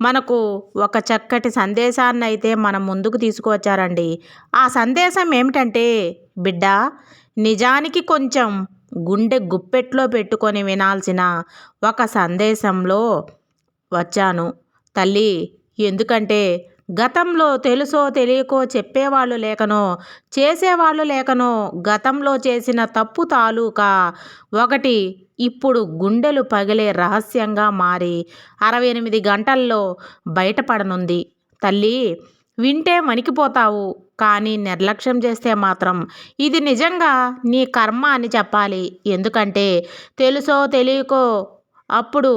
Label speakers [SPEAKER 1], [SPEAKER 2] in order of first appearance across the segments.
[SPEAKER 1] మనకు ఒక చక్కటి సందేశాన్ని అయితే మనం ముందుకు తీసుకువచ్చారండి. ఆ సందేశం ఏమిటంటే బిడ్డ నిజానికి కొంచెం గుండె గుప్పెట్లో పెట్టుకొని వినాల్సిన ఒక సందేశంలో వచ్చాను. తల్లి ఎందుకంటే గతంలో తెలుసో తెలియకో చెప్పేవాళ్ళు లేకనో చేసేవాళ్ళు లేకనో గతంలో చేసిన తప్పు తాలూకా ఒకటి ఇప్పుడు గుండెలు పగిలే రహస్యంగా మారి అరవై ఎనిమిది గంటల్లో బయటపడనుంది. తల్లి వింటే వణికిపోతావు కానీ నిర్లక్ష్యం చేస్తే మాత్రం ఇది నిజంగా నీ కర్మ అని చెప్పాలి. ఎందుకంటే తెలుసో తెలియకో అప్పుడు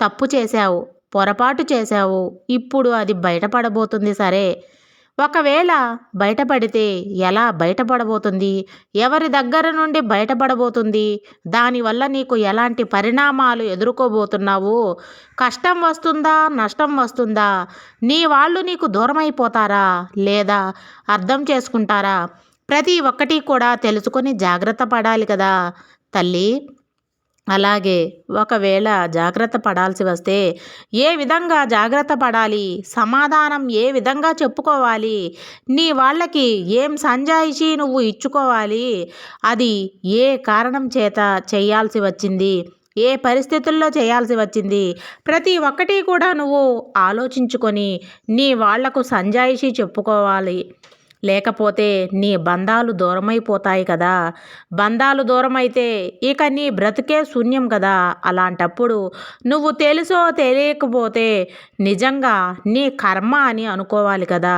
[SPEAKER 1] తప్పు చేశావు. పొరపాటు చేశావు. ఇప్పుడు అది బయటపడబోతుంది సరే. ఒకవేళ బయటపడితే ఎలా బయటపడబోతుంది? ఎవరి దగ్గర నుండి బయటపడబోతుంది? దానివల్ల నీకు ఎలాంటి పరిణామాలు ఎదుర్కోబోతున్నావు? కష్టం వస్తుందా? నష్టం వస్తుందా? నీ వాళ్ళు నీకు దూరం అయిపోతారా లేదా అర్థం చేసుకుంటారా? ప్రతి ఒక్కటి కూడా తెలుసుకొని జాగ్రత్త పడాలి కదా తల్లి. అలాగే ఒకవేళ జాగ్రత్త పడాల్సి వస్తే ఏ విధంగా జాగ్రత్త పడాలి? సమాధానం ఏ విధంగా చెప్పుకోవాలి? నీ వాళ్ళకి ఏం సంజాయిషి నువ్వు ఇచ్చుకోవాలి? అది ఏ కారణం చేత చేయాల్సి వచ్చింది? ఏ పరిస్థితుల్లో చేయాల్సి వచ్చింది? ప్రతి ఒక్కటి కూడా నువ్వు ఆలోచించుకొని నీ వాళ్ళకు సంజాయిషి చెప్పుకోవాలి. లేకపోతే నీ బంధాలు దూరమైపోతాయి కదా. బంధాలు దూరమైతే ఇక నీ బ్రతికే శూన్యం కదా. అలాంటప్పుడు నువ్వు తెలుసో తెలియకపోతే నిజంగా నీ కర్మ అని అనుకోవాలి కదా.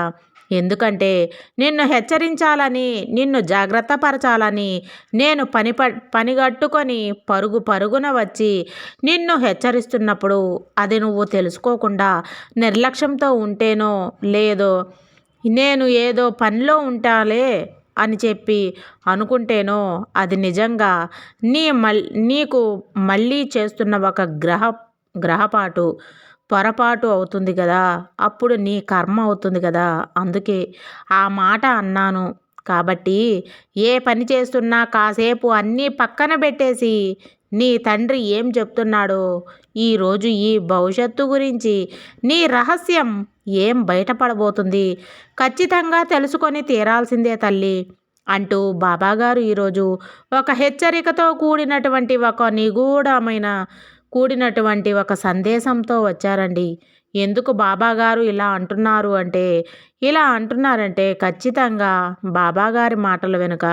[SPEAKER 1] ఎందుకంటే నిన్ను హెచ్చరించాలని నిన్ను జాగ్రత్త పరచాలని నేను పని పనిగట్టుకొని పరుగు పరుగున వచ్చి నిన్ను హెచ్చరిస్తున్నప్పుడు అది నువ్వు తెలుసుకోకుండా నిర్లక్ష్యంతో ఉంటేనో లేదో నేను ఏదో పనిలో ఉంటాలే అని చెప్పి అనుకుంటేనో అది నిజంగా నీ మల్ నీకు మళ్ళీ చేస్తున్న ఒక గ్రహ గ్రహపాటు పొరపాటు అవుతుంది కదా. అప్పుడు నీ కర్మ అవుతుంది కదా. అందుకే ఆ మాట అన్నాను. కాబట్టి ఏ పని చేస్తున్నా కాసేపు అన్నీ పక్కన పెట్టేసి నీ తండ్రి ఏం చెప్తున్నాడో ఈరోజు ఈ భవిష్యత్తు గురించి నీ రహస్యం ఏం బయటపడబోతుంది? ఖచ్చితంగా తెలుసుకొని తీరాల్సిందే తల్లి అంటూ బాబాగారు ఈరోజు ఒక హెచ్చరికతో కూడినటువంటి ఒక నిగూఢమైన కూడినటువంటి ఒక సందేశంతో వచ్చారండి. ఎందుకు బాబాగారు ఇలా అంటున్నారు అంటే ఇలా అంటున్నారంటే ఖచ్చితంగా బాబాగారి మాటల వెనుక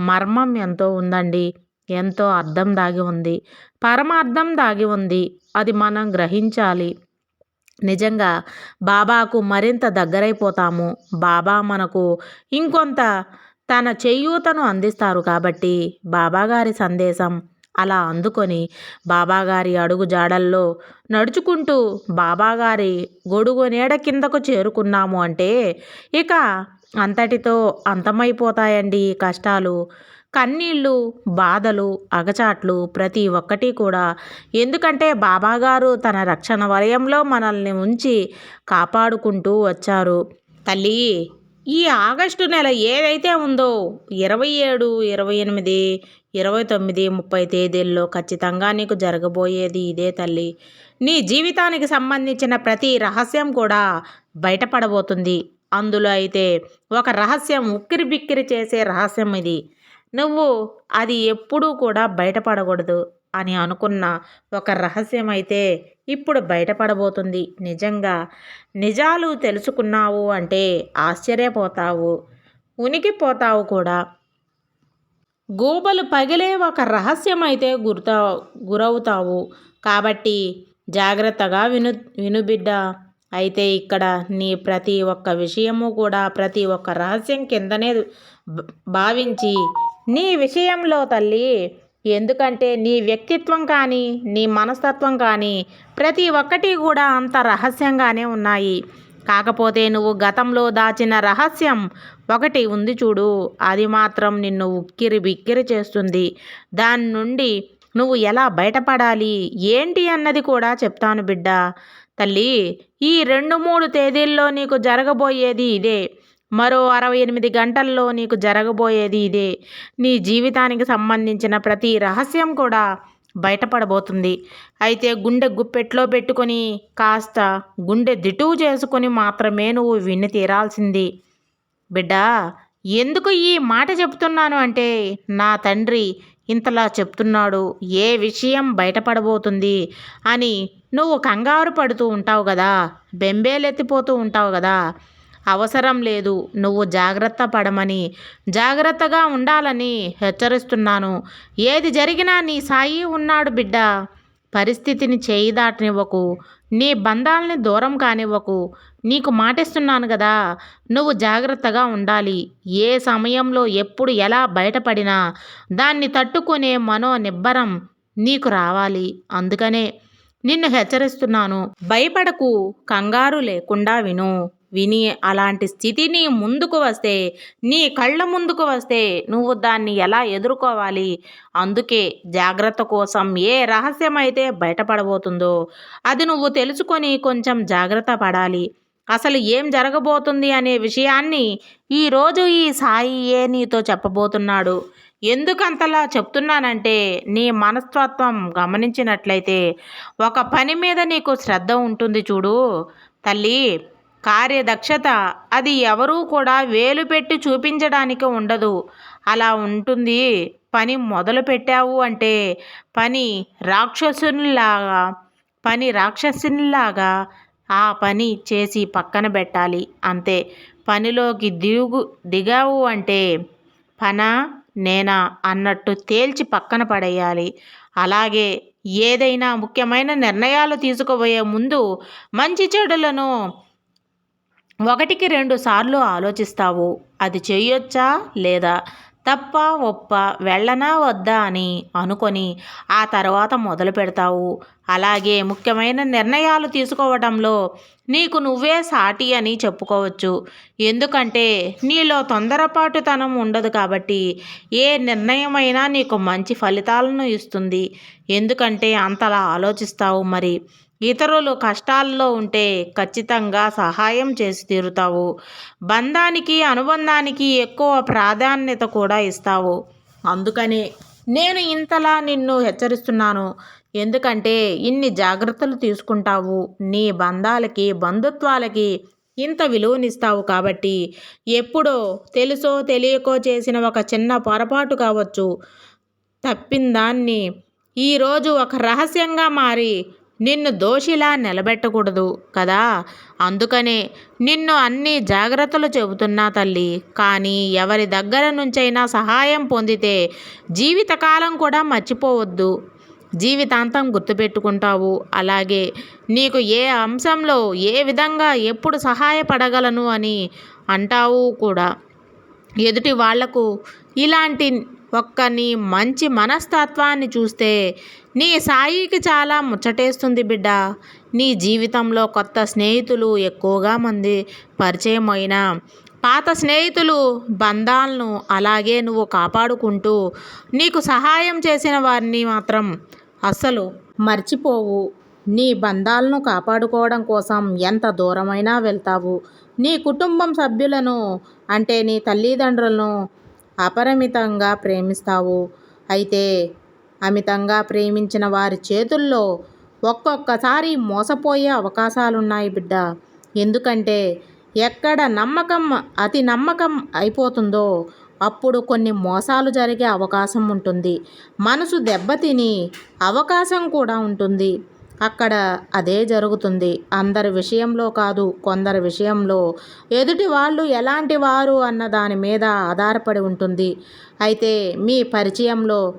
[SPEAKER 1] మర్మం ఎంతో ఉందండి. ఎంతో అర్థం దాగి ఉంది. పరమార్థం దాగి ఉంది. అది మనం గ్రహించాలి. నిజంగా బాబాకు మరింత దగ్గరైపోతాము. బాబా మనకు ఇంకొంత తన చేయూతను అందిస్తారు కాబట్టి బాబాగారి సందేశం అలా అందుకొని బాబాగారి అడుగు జాడల్లో నడుచుకుంటూ బాబాగారి గొడుగు నీడ కిందకు చేరుకున్నాము అంటే ఇక అంతటితో అంతమైపోతాయండి కష్టాలు. కన్నీళ్ళు బాధలు అగచాట్లు ప్రతి ఒక్కటి కూడా. ఎందుకంటే బాబాగారు తన రక్షణ వలయంలో మనల్ని ఉంచి కాపాడుకుంటూ వచ్చారు. తల్లి ఈ ఆగస్టు నెల ఏదైతే ఉందో ఇరవై ఏడు ఇరవై ఎనిమిది ఇరవై తొమ్మిది ముప్పై తేదీల్లో ఖచ్చితంగా నీకు జరగబోయేది ఇదే తల్లి. నీ జీవితానికి సంబంధించిన ప్రతి రహస్యం కూడా బయటపడబోతుంది. అందులో అయితే ఒక రహస్యం ఉక్కిరి బిక్కిరి చేసే రహస్యం ఇది. నువ్వు అది ఎప్పుడూ కూడా బయటపడకూడదు అని అనుకున్న ఒక రహస్యం అయితే ఇప్పుడు బయటపడబోతుంది. నిజంగా నిజాలు తెలుసుకున్నావు అంటే ఆశ్చర్యపోతావు. ఉనికిపోతావు కూడా. గూబలు పగిలే ఒక రహస్యం అయితే గుర్తా గురవుతావు. కాబట్టి జాగ్రత్తగా విను వినుబిడ్డ అయితే ఇక్కడ నీ ప్రతి ఒక్క విషయము కూడా ప్రతి ఒక్క రహస్యం కిందనే భావించి నీ విషయంలో తల్లి ఎందుకంటే నీ వ్యక్తిత్వం కానీ నీ మనస్తత్వం కానీ ప్రతి ఒక్కటి కూడా అంత రహస్యంగానే ఉన్నాయి. కాకపోతే నువ్వు గతంలో దాచిన రహస్యం ఒకటి ఉంది చూడు. అది మాత్రం నిన్ను ఉక్కిరి బిక్కిరి చేస్తుంది. దాని నుండి నువ్వు ఎలా బయటపడాలి? ఏంటి అన్నది కూడా చెప్తాను బిడ్డ. తల్లి ఈ రెండు మూడు తేదీల్లో నీకు జరగబోయేది ఇదే. మరో అరవై ఎనిమిది గంటల్లో నీకు జరగబోయేది ఇదే. నీ జీవితానికి సంబంధించిన ప్రతి రహస్యం కూడా బయటపడబోతుంది. అయితే గుండె గుప్పెట్లో పెట్టుకొని కాస్త గుండె దిటువు చేసుకొని మాత్రమే నువ్వు విని తీరాల్సింది. బిడ్డా ఎందుకు ఈ మాట చెప్తున్నాను అంటే నా తండ్రి ఇంతలా చెప్తున్నాడు ఏ విషయం బయటపడబోతుంది అని నువ్వు కంగారు పడుతూ ఉంటావు కదా బెంబేలెత్తిపోతూ ఉంటావు కదా అవసరం లేదు. నువ్వు జాగ్రత్త పడమని జాగ్రత్తగా ఉండాలని హెచ్చరిస్తున్నాను. ఏది జరిగినా నీ సాయి ఉన్నాడు బిడ్డ. పరిస్థితిని చేయి దాటనివ్వకు. నీ బంధాలని దూరం కానివ్వకు. నీకు మాటిస్తున్నాను కదా. నువ్వు జాగ్రత్తగా ఉండాలి. ఏ సమయంలో ఎప్పుడు ఎలా బయటపడినా దాన్ని తట్టుకునే మనో నిబ్బరం నీకు రావాలి. అందుకనే నిన్ను హెచ్చరిస్తున్నాను. భయపడకు. కంగారు లేకుండా విను. విని అలాంటి స్థితిని ముందుకు వస్తే నీ కళ్ళ ముందుకు వస్తే నువ్వు దాన్ని ఎలా ఎదుర్కోవాలి? అందుకే జాగ్రత్త కోసం ఏ రహస్యం అయితే బయటపడబోతుందో అది నువ్వు తెలుసుకొని కొంచెం జాగ్రత్త పడాలి. అసలు ఏం జరగబోతుంది అనే విషయాన్ని ఈరోజు ఈ సాయియే నీతో చెప్పబోతున్నాడు. ఎందుకంతలా చెప్తున్నానంటే నీ మనస్తత్వం గమనించినట్లయితే ఒక పని మీద నీకు శ్రద్ధ ఉంటుంది చూడు. తల్లి కార్యదక్షత అది ఎవరూ కూడా వేలు పెట్టి చూపించడానికి ఉండదు. అలా ఉంటుంది. పని మొదలు పెట్టావు అంటే పని రాక్షసునిలాగా పని రాక్షసునిలాగా ఆ పని చేసి పక్కన పెట్టాలి. అంతే. పనిలోకి దిగు దిగావు అంటే పన నేనా అన్నట్టు తేల్చి పక్కన పడేయాలి. అలాగే ఏదైనా ముఖ్యమైన నిర్ణయాలు తీసుకోబోయే ముందు మంచి చెడులను ఒకటికి రెండు సార్లు ఆలోచిస్తావు. అది చేయొచ్చా లేదా? తప్ప ఒప్ప? వెళ్ళనా వద్దా అని అనుకొని ఆ తర్వాత మొదలు పెడతావు. అలాగే ముఖ్యమైన నిర్ణయాలు తీసుకోవడంలో నీకు నువ్వే సాటి అని చెప్పుకోవచ్చు. ఎందుకంటే నీలో తొందరపాటుతనం ఉండదు కాబట్టి ఏ నిర్ణయమైనా నీకు మంచి ఫలితాలను ఇస్తుంది. ఎందుకంటే అంతలా ఆలోచిస్తావు మరి. ఇతరులు కష్టాల్లో ఉంటే ఖచ్చితంగా సహాయం చేసి తీరుతావు. బంధానికి అనుబంధానికి ఎక్కువ ప్రాధాన్యత కూడా ఇస్తావు. అందుకనే నేను ఇంతలా నిన్ను హెచ్చరిస్తున్నాను. ఎందుకంటే ఇన్ని జాగ్రత్తలు తీసుకుంటావు. నీ బంధాలకి బంధుత్వాలకి ఇంత విలువనిస్తావు కాబట్టి ఎప్పుడో తెలుసో తెలియకో చేసిన ఒక చిన్న పొరపాటు కావచ్చు. తప్పిందాన్ని ఈరోజు ఒక రహస్యంగా మారి నిన్ను దోషిలా నిలబెట్టకూడదు కదా. అందుకనే నిన్ను అన్ని జాగ్రత్తలు చెబుతున్నా తల్లి. కానీ ఎవరి దగ్గర నుంచైనా సహాయం పొందితే జీవితకాలం కూడా మర్చిపోవద్దు. జీవితాంతం గుర్తుపెట్టుకుంటావు. అలాగే నీకు ఏ అంశంలో ఏ విధంగా ఎప్పుడు సహాయపడగలను అని అంటావు కూడా. ఎదుటి వాళ్ళకు ఇలాంటి ఒక్క నీ మంచి మనస్తత్వాన్ని చూస్తే నీ సాయికి చాలా ముచ్చటేస్తుంది బిడ్డ. నీ జీవితంలో కొత్త స్నేహితులు ఎక్కువగా మంది పరిచయం అయినా పాత స్నేహితులు బంధాలను అలాగే నువ్వు కాపాడుకుంటూ నీకు సహాయం చేసిన వారిని మాత్రం అస్సలు మర్చిపోవు. నీ బంధాలను కాపాడుకోవడం కోసం ఎంత దూరమైనా వెళ్తావు. నీ కుటుంబం సభ్యులను అంటే నీ తల్లిదండ్రులను అపరిమితంగా ప్రేమిస్తావు. అయితే అమితంగా ప్రేమించిన వారి చేతుల్లో ఒక్కొక్కసారి మోసపోయే అవకాశాలున్నాయి బిడ్డ. ఎందుకంటే ఎక్కడ నమ్మకం అతి నమ్మకం అయిపోతుందో అప్పుడు కొన్ని మోసాలు జరిగే అవకాశం ఉంటుంది. మనసు దెబ్బతిని అవకాశం కూడా ఉంటుంది. అక్కడ అదే జరుగుతుంది. అందరి విషయంలో కాదు కొందరి విషయంలో. ఎదుటి వాళ్ళు ఎలాంటి వారు అన్న దాని మీద ఆధారపడి ఉంటుంది. అయితే మీ పరిచయంలో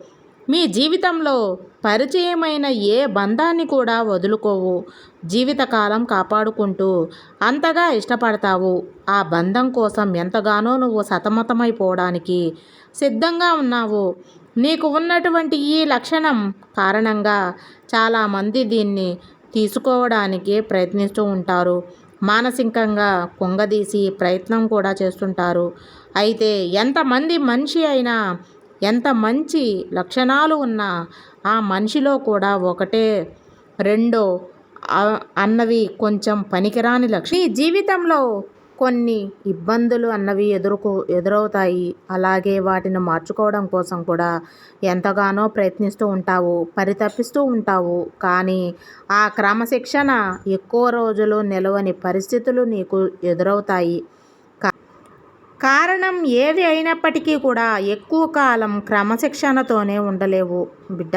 [SPEAKER 1] మీ జీవితంలో పరిచయమైన ఏ బంధాన్ని కూడా వదులుకోవు. జీవితకాలం కాపాడుకుంటూ అంతగా ఇష్టపడతావు. ఆ బంధం కోసం ఎంతగానో నువ్వు సతమతమైపోవడానికి సిద్ధంగా ఉన్నావు. నీకు ఉన్నటువంటి ఈ లక్షణం కారణంగా చాలామంది దీన్ని తీసుకోవడానికి ప్రయత్నిస్తూ ఉంటారు. మానసికంగా కుంగదీసి ప్రయత్నం కూడా చేస్తుంటారు. అయితే ఎంతమంది మనిషి అయినా ఎంత మంచి లక్షణాలు ఉన్నా ఆ మనిషిలో కూడా ఒకటే రెండో అన్నవి కొంచెం పనికిరాని లక్షణం. ఈ జీవితంలో కొన్ని ఇబ్బందులు అన్నవి ఎదుర్కో ఎదురవుతాయి. అలాగే వాటిని మార్చుకోవడం కోసం కూడా ఎంతగానో ప్రయత్నిస్తూ ఉంటావు పరితపిస్తూ ఉంటావు. కానీ ఆ క్రమశిక్షణ ఎక్కువ రోజులు నిలవని పరిస్థితులు నీకు ఎదురవుతాయి. కారణం ఏది అయినప్పటికీ కూడా ఎక్కువ కాలం క్రమశిక్షణతోనే ఉండలేవు. బిడ్డ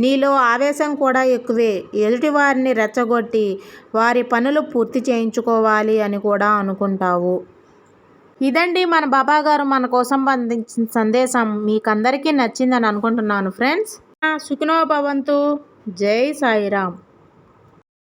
[SPEAKER 1] నీలో ఆవేశం కూడా ఎక్కువే. ఎదుటివారిని రెచ్చగొట్టి వారి పనులు పూర్తి చేయించుకోవాలి అని కూడా అనుకుంటావు. ఇదండి మన బాబా గారు మన కోసం అందించిన సందేశం. మీకందరికీ నచ్చిందని అనుకుంటున్నాను ఫ్రెండ్స్. సుఖినో భవంతు. జై సాయిరామ్.